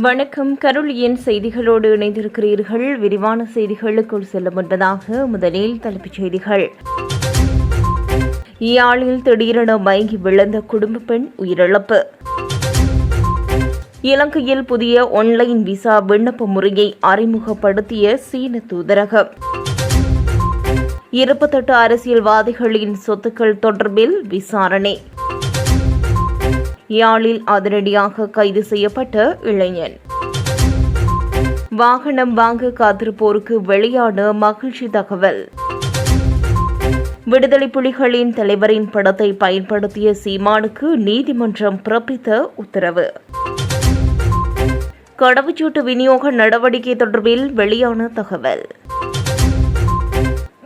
வணக்கம். கருளியின் செய்திகளோடு இணைந்திருக்கிறீர்கள். விரிவான செய்திகளுக்குள் செல்ல முன்பதாக முதலில் தலைப்புச் செய்திகள். யாழில் திடீரென மயங்கி விழுந்த குடும்ப பெண் உயிரிழப்பு. இலங்கையில் புதிய ஒன்லைன் விசா விண்ணப்ப முறையை அறிமுகப்படுத்திய சீன தூதரகம். இருபத்தெட்டு அரசியல்வாதிகளின் சொத்துக்கள் தொடர்பில் விசாரணை. யாழில் அதிரடியாக கைது செய்யப்பட்ட இளைஞன். வாகனம் வாங்க காத்திருப்போருக்கு வெளியான மகிழ்ச்சி தகவல். விடுதலை புலிகளின் தலைவரின் படத்தை பயன்படுத்திய சீமானுக்கு நீதிமன்றம் பிறப்பித்த உத்தரவு. கடவுச்சீட்டு விநியோக நடவடிக்கை தொடர்பில் வெளியான தகவல்.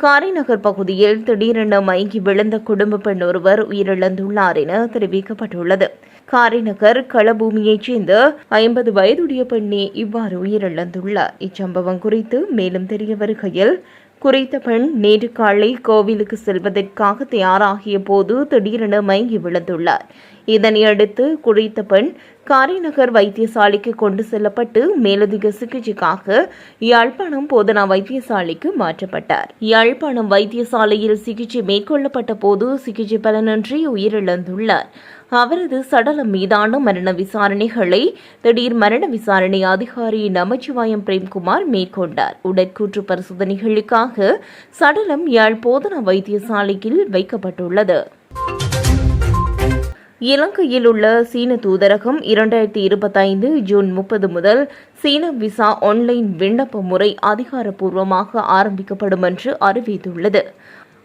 காரைநகர் பகுதியில் திடீரென மயங்கி விழுந்த குடும்ப பெண் ஒருவர் உயிரிழந்துள்ளார் என தெரிவிக்கப்பட்டுள்ளது. காரைநகர் களபூமியைச் சேர்ந்த ஐம்பது வயதுடைய பெண்ணே இவ்வாறு உயிரிழந்துள்ளார். இச்சம்பவம் குறித்து மேலும் தெரிய வருகையில் குறித்த பெண் நேற்று காலை கோவிலுக்கு செல்வதற்காக தயாராகிய போது திடீரென மயங்கி விழுந்துள்ளார். இதனையடுத்து குறித்த பெண் காரைநகர் வைத்தியசாலைக்கு கொண்டு செல்லப்பட்டு மேலதிக சிகிச்சைக்காக யாழ்ப்பாணம் போதனா வைத்தியசாலைக்கு மாற்றப்பட்டார். யாழ்ப்பாணம் வைத்தியசாலையில் சிகிச்சை மேற்கொள்ளப்பட்ட போது சிகிச்சை பலனின்றி உயிரிழந்துள்ளார். அவரது சடலம் மீதான மரண விசாரணைகளை திடீர் மரண விசாரணை அதிகாரி நமச்சிவாயம் பிரேம்குமார் மேற்கொண்டார். உடற்கூற்று பரிசோதனைகளுக்காக சடலம் யாழ் போதனா வைத்தியசாலையில் வைக்கப்பட்டுள்ளது. இலங்கையில் உள்ள சீன தூதரகம் இரண்டாயிரத்தி இருபத்தைந்து ஜூன் முப்பது முதல் சீன விசா ஆன்லைன் விண்ணப்ப முறை அதிகாரப்பூர்வமாக ஆரம்பிக்கப்படும் என்று அறிவித்துள்ளது.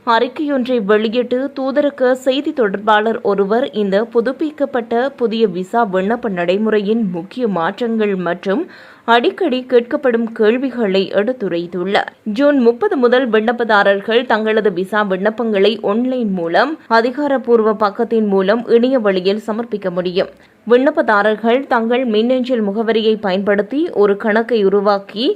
அறிக்கையொன்றை வெளியிட்டு தூதரக செய்தி தொடர்பாளர் ஒருவர் இந்த புதுப்பிக்கப்பட்ட புதிய விசா விண்ணப்ப நடைமுறையின் முக்கிய மாற்றங்கள் மற்றும் அடிக்கடி கேட்கப்படும் கேள்விகளை எடுத்துரைத்துள்ளார். ஜூன் முப்பது முதல் விண்ணப்பதாரர்கள் தங்களது விசா விண்ணப்பங்களை ஒன்லைன் மூலம் அதிகாரப்பூர்வ பக்கத்தின் மூலம் இணைய வழியில் சமர்ப்பிக்க முடியும். விண்ணப்பதாரர்கள் தங்கள் மின்னஞ்சல் முகவரியை பயன்படுத்தி ஒரு கணக்கை உருவாக்கி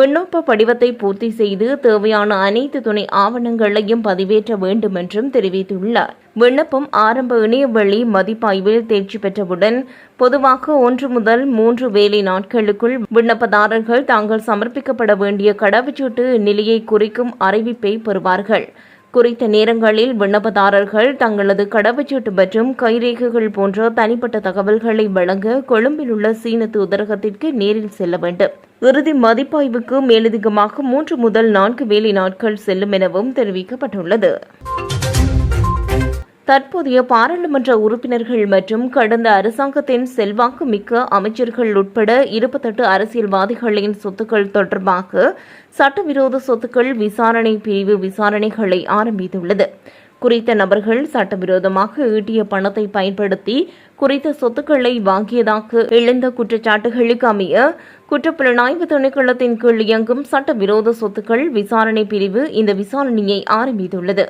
விண்ணப்ப படிவத்தை பூர்த்தி செய்து தேவையான அனைத்து துணை ஆவணங்களையும் பதிவேற்ற வேண்டும் என்றும் தெரிவித்துள்ளார். விண்ணப்பம் ஆரம்ப இணையவழி மதிப்பாய்வில் தேர்ச்சி பெற்றவுடன் பொதுவாக ஒன்று முதல் மூன்று வேலை நாட்களுக்குள் விண்ணப்பதாரர்கள் தாங்கள் சமர்ப்பிக்கப்பட வேண்டிய கடவுச்சீட்டு நிலையை குறிக்கும் அறிவிப்பை பெறுவார்கள். குறித்த நேரங்களில் விண்ணப்பதாரர்கள் தங்களது கடவுச்சீட்டு மற்றும் கைரேகைகள் போன்ற தனிப்பட்ட தகவல்களை வழங்க கொழும்பில் உள்ள சீன தூதரகத்திற்கு நேரில் செல்ல வேண்டும். இறுதி மதிப்பாய்வுக்கு மேலதிகமாக மூன்று முதல் நான்கு வேலை நாட்கள் செல்லும் எனவும் தெரிவிக்கப்பட்டுள்ளது. தற்போதைய பாராளுமன்ற உறுப்பினர்கள் மற்றும் கடந்த அரசாங்கத்தின் செல்வாக்கு மிக்க அமைச்சர்கள் உட்பட இருபத்தெட்டு அரசியல்வாதிகளின் சொத்துக்கள் தொடர்பாக சட்டவிரோத சொத்துக்கள் விசாரணை பிரிவு விசாரணைகளை ஆரம்பித்துள்ளது. குறித்த நபர்கள் சட்டவிரோதமாக ஈட்டிய பணத்தை பயன்படுத்தி குறித்த சொத்துக்களை வாங்கியதாக எழுந்த குற்றச்சாட்டுகளுக்கு அமைய குற்றப்புலனாய்வு திணைக்களத்தின் கீழ் இயங்கும் சட்டவிரோத சொத்துக்கள் விசாரணை பிரிவு இந்த விசாரணையை ஆரம்பித்துள்ளது.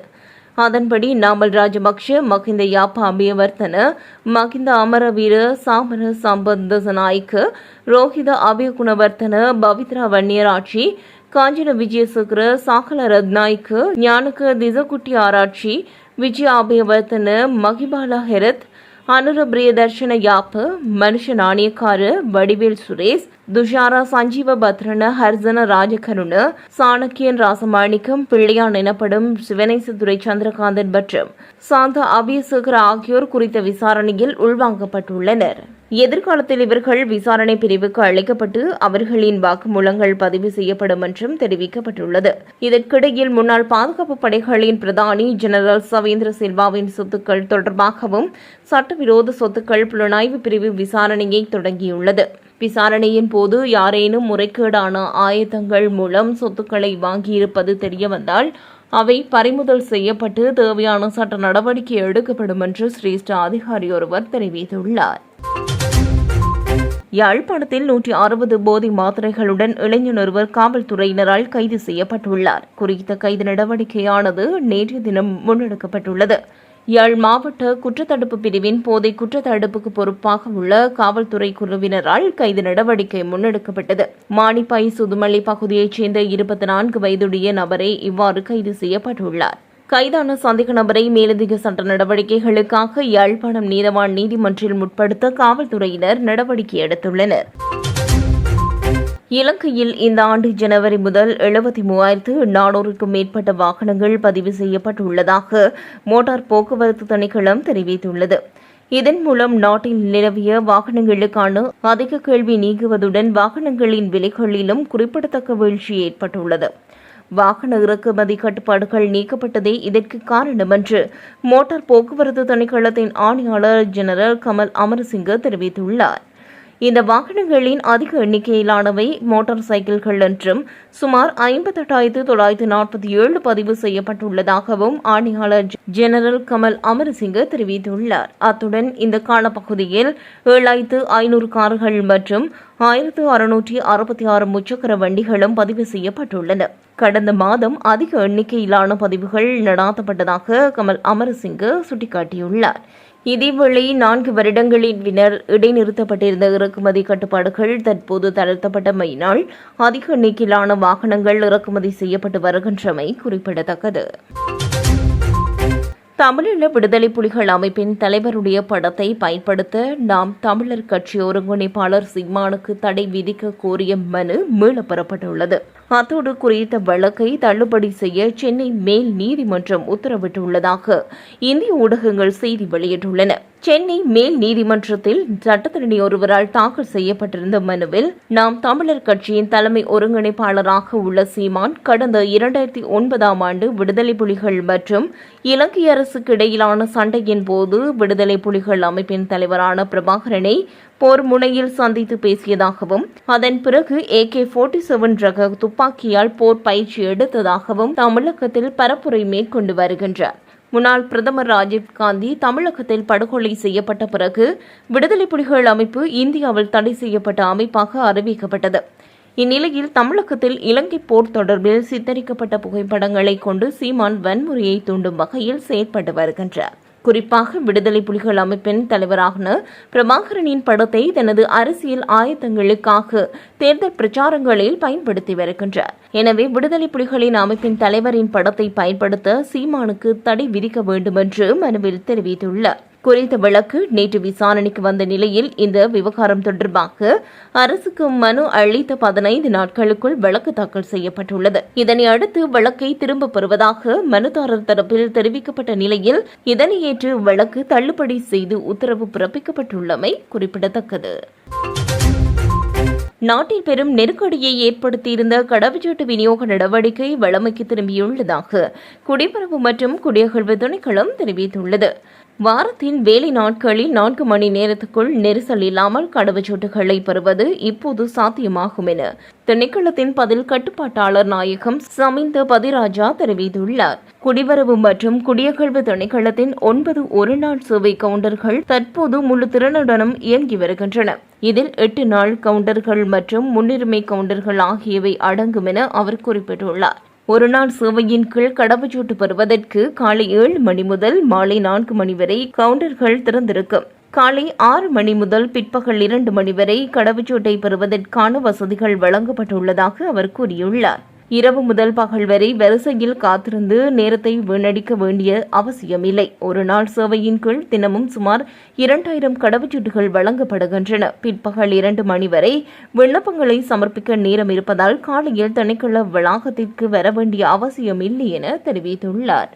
அதன்படி நாமல் ராஜபக்ஷ மகிந்த யாப்பா அபியவர்த்தன மகிந்த அமரவீர சாமர சம்பந்த நாய்க்கு ரோஹித அபியகுணவர்த்தன பவித்ரா வன்னியராட்சி காஞ்சன விஜயசுக்கர சாகல ரத்நாய்க்கு ஞானக திசகுட்டி ஆராய்ச்சி விஜய அபியவர்த்தன மகிபாலா ஹெரத் அனுர பிரியதர்ஷன யாப்பு மனுஷ நாணயக்காரு வடிவேல் சுரேஷ் துஷாரா சஞ்சீவ பத்ரன ஹர்ஜன ராஜகருண சாணக்கியன் ராசமாணிக்கம் பிள்ளையான் எனப்படும் சிவனேசதுரை சந்திரகாந்தன் மற்றும் சாந்த அபியசேகர் ஆகியோர் குறித்த விசாரணையில் உள்வாங்கப்பட்டுள்ளனர். எதிர்காலத்தில் இவர்கள் விசாரணை பிரிவுக்கு அழைக்கப்பட்டு அவர்களின் வாக்குமூலங்கள் பதிவு செய்யப்படும் என்றும் தெரிவிக்கப்பட்டுள்ளது. இதற்கிடையில் முன்னாள் பாதுகாப்பு படைகளின் பிரதானி ஜெனரல் சவேந்திர சில்வாவின் சொத்துக்கள் தொடர்பாகவும் சட்டவிரோத சொத்துக்கள் புலனாய்வு பிரிவு விசாரணையை தொடங்கியுள்ளது. விசாரணையின் போது யாரேனும் முறைகேடான ஆயத்தங்கள் மூலம் சொத்துக்களை வாங்கியிருப்பது தெரியவந்தால் அவை பறிமுதல் செய்யப்பட்டு தேவையான சட்ட நடவடிக்கை எடுக்கப்படும் என்று சிரேஷ்ட அதிகாரி ஒருவர் தெரிவித்துள்ளார். யாழ்ப்பாணத்தில் நூற்றி அறுபது போதை மாத்திரைகளுடன் இளைஞர் ஒருவர் காவல்துறையினரால் கைது செய்யப்பட்டுள்ளார். குறித்த கைது நடவடிக்கையானது நேற்றைய தினம் முன்னெடுக்கப்பட்டுள்ளது. யாழ் மாவட்ட குற்றத்தடுப்பு பிரிவின் போதை குற்றத்தடுப்புக்கு பொறுப்பாக உள்ள காவல்துறை குழுவினரால் கைது நடவடிக்கை முன்னெடுக்கப்பட்டது. மானிப்பாய் சுதுமல்லி பகுதியைச் சேர்ந்த இருபத்தி நான்கு வயதுடைய நபரே இவ்வாறு கைது செய்யப்பட்டுள்ளார். கைதான சந்தேக நபரை மேலதிக சட்ட நடவடிக்கைகளுக்காக யாழ்ப்பாணம் நீதவான் நீதிமன்றில் முற்படுத்த காவல்துறையினர் நடவடிக்கை எடுத்துள்ளனர். இலங்கையில் இந்த ஆண்டு ஜனவரி முதல் எழுபத்தி மூவாயிரத்து நானூறுக்கும் மேற்பட்ட வாகனங்கள் பதிவு செய்யப்பட்டுள்ளதாக மோட்டார் போக்குவரத்து திணைக்களம் தெரிவித்துள்ளது. இதன் மூலம் நாட்டில் நிலவிய வாகனங்களுக்கான அதிக கேள்வி நீங்குவதுடன் வாகனங்களின் விலைகளிலும் குறிப்பிடத்தக்க வீழ்ச்சி ஏற்பட்டுள்ளது. வாகன இறக்குமதி கட்டுப்பாடுகள் நீக்கப்பட்டதே இதற்கு காரணம் என்று மோட்டார் போக்குவரத்து திணைக்களத்தின் ஆணையாளர் ஜெனரல் கமல் அமரசிங்க தெரிவித்துள்ளார். இந்த வாகனங்களின் அதிக எண்ணிக்கையிலானவை மோட்டார் சைக்கிள்கள் என்றும் சுமார் ஐம்பத்தெட்டாயிரத்து தொள்ளாயிரத்து நாற்பத்தி ஏழு பதிவு செய்யப்பட்டுள்ளதாகவும் ஆணையாளர் ஜெனரல் கமல் அமரசிங்க தெரிவித்துள்ளார். அத்துடன் இந்த காலப்பகுதியில் ஏழாயிரத்து ஐநூறு கார்கள் மற்றும் ஆயிரத்து அறுநூற்றி அறுபத்தி ஆறு முச்சக்கர வண்டிகளும் பதிவு செய்யப்பட்டுள்ளன. கடந்த மாதம் அதிக எண்ணிக்கையிலான பதிவுகள் நடாத்தப்பட்டதாக கமல் அமரசிங்க சுட்டிக்காட்டியுள்ளார். இதேவேளை நான்கு வருடங்களின் பின்னர் இடைநிறுத்தப்பட்டிருந்த இறக்குமதி கட்டுப்பாடுகள் தற்போது தளர்த்தப்பட்டமையினால் அதிக எண்ணிக்கையிலான வாகனங்கள் இறக்குமதி செய்யப்பட்டு வருகின்றமை குறிப்பிடத்தக்கது. தமிழீழ விடுதலை புலிகள் அமைப்பின் தலைவருடைய படத்தை பயன்படுத்த நாம் தமிழர் கட்சி ஒருங்கிணைப்பாளர் சிக்மானுக்கு தடை விதிக்க கோரிய மனு மீளப்பெறப்பட்டுள்ளது அத்தோடு குறித்த வழக்கை தள்ளுபடி செய்ய சென்னை மேல் நீதிமன்றம் உத்தரவிட்டுள்ளதாக இந்திய ஊடகங்கள் செய்தி வெளியிட்டுள்ளன. சென்னை மேல் நீதிமன்றத்தில் சட்டத்தரணி ஒருவரால் தாக்கல் செய்யப்பட்டிருந்த மனுவில் நாம் தமிழர் கட்சியின் தலைமை ஒருங்கிணைப்பாளராக உள்ள சீமான் கடந்த இரண்டாயிரத்தி ஒன்பதாம் ஆண்டு விடுதலை புலிகள் மற்றும் இலங்கை அரசுக்கு இடையிலான சண்டையின் போது விடுதலை புலிகள் அமைப்பின் தலைவரான பிரபாகரனை போர் முனையில் சந்தித்து பேசியதாகவும் அதன் பிறகு ஏ கே போர்ட்டி செவன் ரக துப்பாக்கியால் போர் பயிற்சி எடுத்ததாகவும் தமிழகத்தில் பரப்புரை மேற்கொண்டு வருகின்றார். முன்னாள் பிரதமர் ராஜீவ் காந்தி தமிழகத்தில் படுகொலை செய்யப்பட்ட பிறகு விடுதலை புலிகள் அமைப்பு இந்தியாவில் தடை செய்யப்பட்ட அமைப்பாக அறிவிக்கப்பட்டது. இந்நிலையில் தமிழகத்தில் இலங்கை போர் தொடர்பில் சித்தரிக்கப்பட்ட புகைப்படங்களை கொண்டு சீமான் வன்முறையை தூண்டும் வகையில் செயற்பட்டு வருகின்றார். குறிப்பாக விடுதலை புலிகள் அமைப்பின் தலைவரான பிரபாகரனின் படத்தை தனது அரசியல் ஆயத்தங்களுக்காக தேர்தல் பிரச்சாரங்களில் பயன்படுத்தி வருகின்றார். எனவே விடுதலை புலிகளின் அமைப்பின் தலைவரின் படத்தை பயன்படுத்த சீமானுக்கு தடை விதிக்க வேண்டும் என்று மனுவில் தெரிவித்துள்ளார். குறித்த வழக்கு நேற்று விசாரணைக்கு வந்த நிலையில் இந்த விவகாரம் தொடர்பாக அரசுக்கு மனு அளித்த பதினைந்து நாட்களுக்குள் வழக்கு தாக்கல் செய்யப்பட்டுள்ளது. இதனை அடுத்து வழக்கை திரும்பப் பெறுவதாக மனுதாரர் தரப்பில் தெரிவிக்கப்பட்ட நிலையில் இதனை ஏற்று வழக்கு தள்ளுபடி செய்து உத்தரவு பிறப்பிக்கப்பட்டுள்ளமை குறிப்பிடத்தக்கது. நாட்டில் பெரும் நெருக்கடியை ஏற்படுத்தியிருந்த கடவுச்சீட்டு விநியோக நடவடிக்கை வளமைக்கு திரும்பியுள்ளதாக குடிபரப்பு மற்றும் குடியகழ்வு திணைக்களம் தெரிவித்துள்ளது. வாரத்தின் வேலை நாட்களில் நான்கு மணி நேரத்துக்குள் நெரிசல் இல்லாமல் கடவுச்சீட்டுகளை பெறுவது இப்போது சாத்தியமாகும் என திணைக்களத்தின் பதில் கட்டுப்பாட்டாளர் நாயகம் சமிந்த பதிராஜா தெரிவித்துள்ளார். குடிவரவு மற்றும் குடியகழ்வு திணைக்களத்தின் ஒன்பது ஒருநாள் சேவை கவுண்டர்கள் தற்போது முழு திறனுடனும் இயங்கி வருகின்றன இதில் எட்டு நாள் கவுண்டர்கள் மற்றும் முன்னுரிமை கவுண்டர்கள் ஆகியவை அடங்கும் என அவர் குறிப்பிட்டுள்ளார். ஒருநாள் சேவையின் கீழ் கடவுச்சீட்டு பெறுவதற்கு காலை ஏழு மணி முதல் மாலை நான்கு மணி வரை கவுண்டர்கள் திறந்திருக்கும். காலை ஆறு மணி முதல் பிற்பகல் இரண்டு மணி வரை கடவுச்சீட்டை பெறுவதற்கான வசதிகள் வழங்கப்பட்டுள்ளதாக அவர் கூறியுள்ளார். இரவு முதல் பகல் வரை வரிசையில் காத்திருந்து நேரத்தை வீணடிக்க வேண்டிய அவசியமில்லை. ஒரு நாள் சேவையின் கீழ் தினமும் சுமார் இரண்டாயிரம் கடவுச்சீட்டுகள் வழங்கப்படுகின்றன. பிற்பகல் இரண்டு மணி வரை விண்ணப்பங்களை சமர்ப்பிக்க நேரம் இருப்பதால் காலையில் திணைக்கள வளாகத்திற்கு வர வேண்டிய அவசியமில்லை என தெரிவித்துள்ளார்.